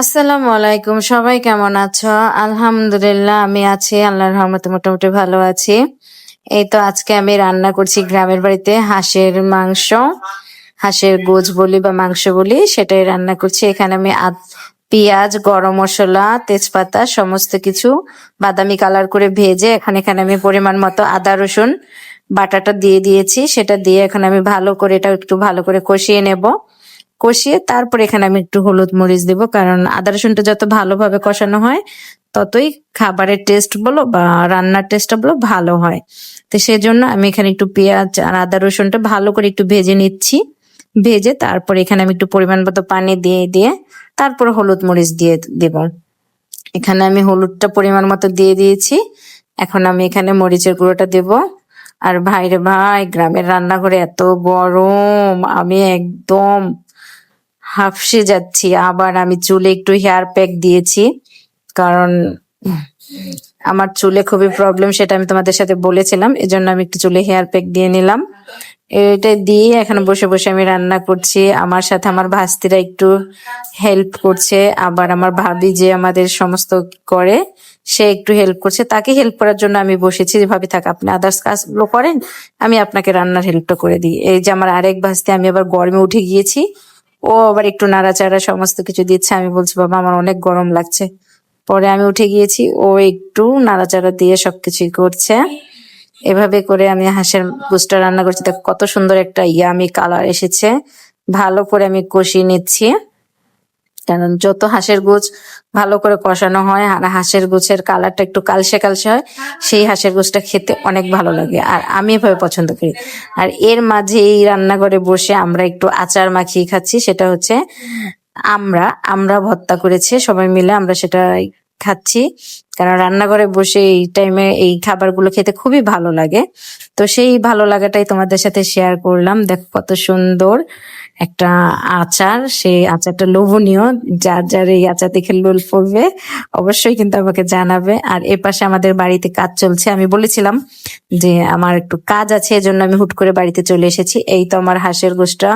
আসসালামু আলাইকুম, সবাই কেমন আছো? আলহামদুলিল্লাহ, আমি আছি, আল্লাহর রহমতে মোটামুটি ভালো আছি। এই তো আজকে আমি রান্না করছি গ্রামের বাড়িতে হাঁসের মাংস, হাঁসের গোজ বলি বা মাংস বলি সেটাই রান্না করছি। এখানে আমি পেঁয়াজ, গরম মশলা, তেজপাতা, সমস্ত কিছু বাদামি কালার করে ভেজে এখানে এখানে আমি পরিমাণ মতো আদা, রসুন, বাটাটা দিয়ে দিয়েছি। সেটা দিয়ে এখন আমি ভালো করে, এটা একটু ভালো করে কষিয়ে নেব। কষিয়ে তারপর এখানে আমি একটু হলুদ মরিচ দেবো, কারণ আদা রসুনটা যত ভালোভাবে কষানো হয়, ততই খাবারের টেস্ট বলো বা রান্নার টেস্টটা বলো ভালো হয়। তো সেই জন্য আমি এখানে একটু পেঁয়াজ আর আদা রসুনটা ভালো করে একটু ভেজে নিচ্ছি। ভেজে তারপর এখানে আমি একটু পরিমাণ মতো পানি দিয়ে দিয়ে তারপর হলুদ মরিচ দিয়ে দেব। এখানে আমি হলুদটা পরিমাণ মতো দিয়ে দিয়েছি। এখন আমি এখানে মরিচের গুঁড়োটা দেব। আর ভাইরে ভাই, গ্রামের রান্নাঘরে এত গরম, আমি একদম হাফসে যাচ্ছি, আবার আমি চুলে একটু হেয়ার প্যাক দিয়েছি। কারণ আমার চুলে খুবই প্রবলেম সেটা আমি তোমাদের সাথে বলেছিলাম, এজন্য আমি একটু চুলে হেয়ার প্যাক দিয়ে নিলাম। এটা দিয়ে এখানে বসে বসে আমি রান্না করছি। আমার সাথে আমার ভাস্তিরা একটু হেল্প করছে, আবার আমার ভাবি যে আমাদের সমস্ত করে, সে একটু হেল্প করছে। তাকে হেল্প করার জন্য আমি বসেছি, যে ভাবি, থাক, আপনি আদার্স কাজগুলো করেন, আমি আপনাকে রান্নার হেল্পটা করে দিই। এই যে আমার আরেক ভাস্তি, আমি আবার গরমে উঠে গিয়েছি। ও আবার একটু নাড়াচাড়া সমস্ত কিছু দিচ্ছে, আমি বলছি, বাবা, আমার অনেক গরম লাগছে। পরে আমি উঠে গিয়েছি, ও একটু নাড়াচাড়া দিয়ে সবকিছুই করছে। এভাবে করে আমি হাঁসের গুসটা রান্না করছি। দেখ, কত সুন্দর একটা ইয়ামি কালার এসেছে। ভালো করে আমি কষিয়ে নিচ্ছি। কারণ যত হাঁসের গোছ ভালো করে কষানো হয়, আর হাঁসের গোছের কালারটা একটু কালসে কালসে হয়, সেই হাঁসের গোছটা খেতে অনেক ভালো লাগে, আর আমি এভাবে পছন্দ করি। আর এর মাঝে এই রান্নাঘরে বসে আমরা একটু আচার মাখিয়ে খাচ্ছি, সেটা হচ্ছে আমরা আমরা ভত্তা করেছে, সবাই মিলে আমরা সেটা খাচ্ছি। কারণ রান্নাঘরে বসে এই টাইমে এই খাবারগুলো খেতে খুবই ভালো লাগে। তো সেই ভালো লাগাটাই তোমাদের সাথে শেয়ার করলাম। দেখো কত সুন্দর একটা আচার। সেই আচারটা লোভনীয়। যার যার এই আচার দেখে লোল পড়বে, অবশ্যই কিন্তু আমাকে জানাবে। আর এ পাশে আমাদের বাড়িতে কাজ চলছে। আমি বলেছিলাম যে আমার একটু কাজ আছে, এজন্য আমি হুট করে বাড়িতে চলে এসেছি। এই তো আমার হাঁসের গোষ্ঠটা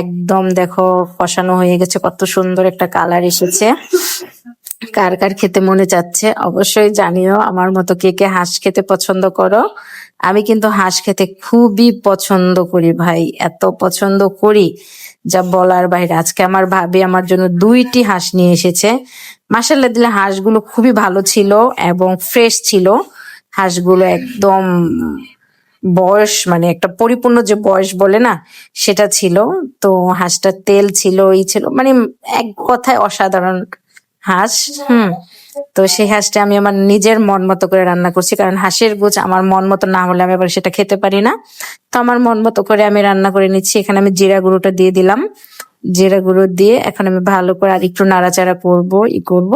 একদম দেখো কষানো হয়ে গেছে। কত সুন্দর একটা কালার এসেছে। কার কার খেতে মনে চাচ্ছে, অবশ্যই জানিও আমার মতো কে কে হাঁস খেতে পছন্দ করো। আমি কিন্তু হাঁস খেতে খুবই পছন্দ করি ভাই, এত পছন্দ করি যা বলার বাইরে। আজকে আমার ভাবি আমার জন্য দুইটি হাঁস নিয়ে এসেছে। মাসাল্লাহ দিলে হাঁসগুলো খুবই ভালো ছিল এবং ফ্রেশ ছিল। হাঁসগুলো একদম বয়স মানে একটা পরিপূর্ণ যে বয়স বলে না, সেটা ছিল। তো হাঁসটার তেল ছিল এই ছিল মানে এক কথায় অসাধারণ হাঁস। হুম। তো সেই হাঁসটা আমি আমার নিজের মন মতো করে রান্না করছি কারণ হাঁসের গুছ আমার মন মতো না হলে আমি আবার সেটা খেতে পারি না। তো আমার মন মতো করে আমি রান্না করে নিচ্ছি। এখানে আমি জিরা গুঁড়োটা দিয়ে দিলাম। জিরা গুঁড়ো দিয়ে এখন আমি ভালো করে আর একটু নাড়াচাড়া করব ই করব।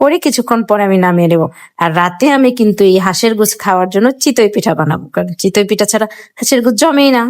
করে কিছুক্ষণ পরে আমি নামিয়ে নেব। আর রাতে আমি কিন্তু এই হাঁসের গুছ খাওয়ার জন্য চিতই পিঠা বানাবো কারণ চিতই পিঠা ছাড়া হাঁসের গুছ জমেই না।